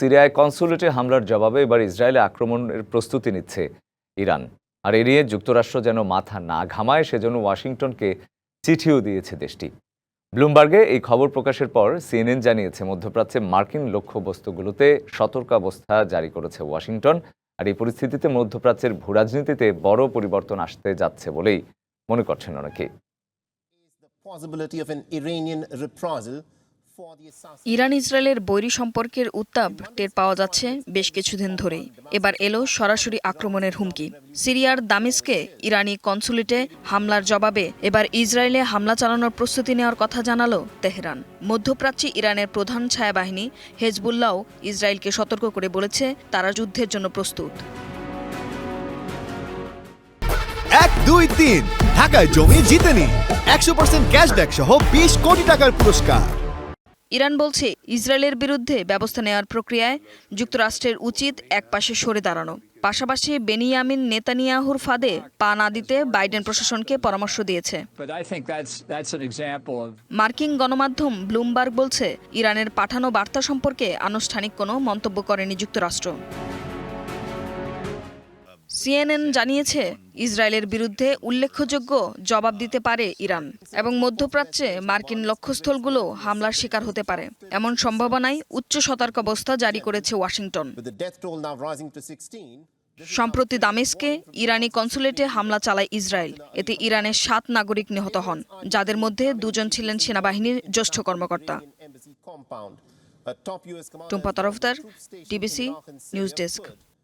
সিরিয়ায় কনসুলেটে হামলার জবাবে এবার ইসরায়েলে আক্রমণের প্রস্তুতি নিচ্ছে ইরান। আর এ নিয়ে যুক্তরাষ্ট্র যেন মাথা না ঘামায়, সেজন্য ওয়াশিংটনকে চিঠিও দিয়েছে দেশটি। ব্লুমবার্গে এই খবর প্রকাশের পর সিএনএন জানিয়েছে, মধ্যপ্রাচ্যে মার্কিন লক্ষ্যবস্তুগুলোতে সতর্কাবস্থা জারি করেছে ওয়াশিংটন। আর এই পরিস্থিতিতে মধ্যপ্রাচ্যের ভূরাজনীতিতে বড় পরিবর্তন আসতে যাচ্ছে বলেই মনে করছেন অনেকে। ইরান ইসরায়েলের বৈরী সম্পর্কের উত্তাপ টের পাওয়া যাচ্ছে বেশ কিছুদিন ধরেই। এবার এলো সরাসরি আক্রমণের হুমকি। সিরিয়ার দামিস্কে ইরানি কনসুলেটে হামলার জবাবে এবার ইসরায়েলে হামলা চালানোর প্রস্তুতি নেওয়ার কথা জানালো তেহরান। মধ্যপ্রাচ্যে ইরানের প্রধান ছায়াবাহিনী হেজবুল্লাহ ইসরায়েলকে সতর্ক করে বলেছে, তারা যুদ্ধের জন্য প্রস্তুত। এক, দুই, তিন। ঢাকায় জমি জিতে নিন। একশো পার্সেন্ট ক্যাশব্যাক সহ বিশ কোটি টাকার পুরস্কার। ইরান বলছে ইসরায়েলের বিরুদ্ধে ব্যবস্থা নেওয়ার প্রক্রিয়ায় যুক্তরাষ্ট্রের উচিত একপাশে সরে দাঁড়ানো। পাশাপাশি বেনিয়ামিন নেতানিয়াহুর ফাঁদে পা না দিতে বাইডেন প্রশাসনকে পরামর্শ দিয়েছে। মার্কিন গণমাধ্যম ব্লুমবার্গ বলছে ইরানের পাঠানো বার্তা সম্পর্কে আনুষ্ঠানিক কোনো মন্তব্য করেনি যুক্তরাষ্ট্র। সিএনএন জানিয়েছে ইসরায়েলের বিরুদ্ধে উল্লেখযোগ্য জবাব দিতে পারে ইরান এবং মধ্যপ্রাচ্যে মার্কিন লক্ষ্যস্থলগুলো হামলার শিকার হতে পারে। এমন সম্ভাবনায় উচ্চ সতর্কাবস্থা জারি করেছে Washington. With the death toll now rising to 16, সম্প্রতি দামেস্কে ইরানি কনসুলেটে হামলা চালায় ইসরায়েল। এতে ইরানের সাত নাগরিক নিহত হন যাদের মধ্যে দুজন ছিলেন সেনাবাহিনীর জ্যেষ্ঠ কর্মকর্তা। Tumpa Tarafdar TBC news desk.